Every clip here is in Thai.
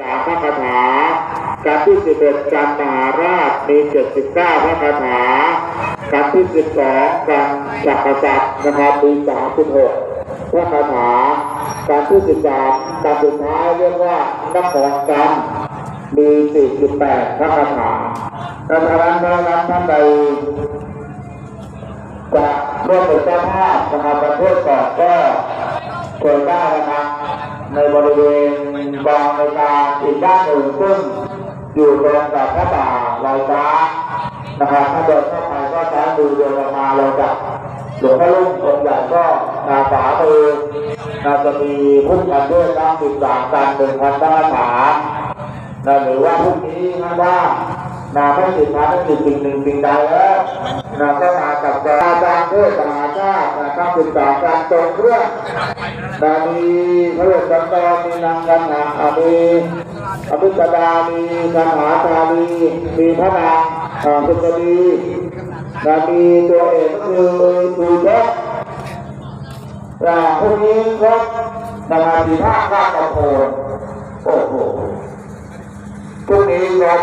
สามพระคาถาการที่สิบเอ็ดการมหาราชมีเจ็ดสิบเก้าพระคาถาการที่สิบสองการจักรจักรนะครับมีสามสิบหกพระคาถาการที่สิบสามการสุดท้ายเรียกว่านครกรรมมีสี่สิบแปดพระคาถาดังนั้นดังนั้นท่านใดจะร่วมเป็นเจ้าภาพนะครับประเทศก่อนก็เชิญได้นะครับในบริเวณ กองในการอีกด้านหนึ่งซึ่งอยู่ตรงกับพระป่าลอยฟ้านะครับถ้าเดินเข้าไปก็ใช้มือเดินมาเราจะหลวงพ่อลุ่มองค์ใหญ่ก็นาฝามือนาจะมีพุ่งกันด้วยน้ำสิบสามกันหนึ่งพันต้าถานะหรือว่าพรุ่งนี้นะว่านาไม่ติดพันไม่ติดสิ่งหนึ่งสิ่งใดแล้วนาก็าตินะครับสิบสามการตรงเครื่องนามีพระเวสสันดรมีนางกันหาอามีอภิสดามีกันหาชาลีมีพระนางอ่าพุทธดีนามีตัวเอกคือดูเช็คแต่พวกนี้ครับนามาสีภาคข้ากระโพนโอ้โหพรุ่งนี้ครับ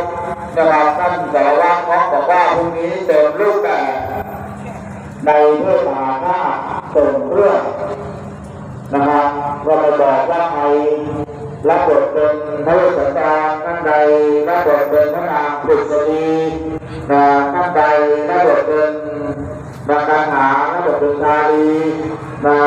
นะครับท่านสารวัตรเขาบอกว่าพรุ่งนี้เต็มรูปแบบ ในเพื่อมหาชาติส่งเครื่องนะครับก็ไปบอกว่าใครรับบทเป็นพระสันดรท่านใดรับบทเป็นพระนางปุษดีนะท่านใดรับบทเป็นนางกาหารับบทเป็นชาลีนะ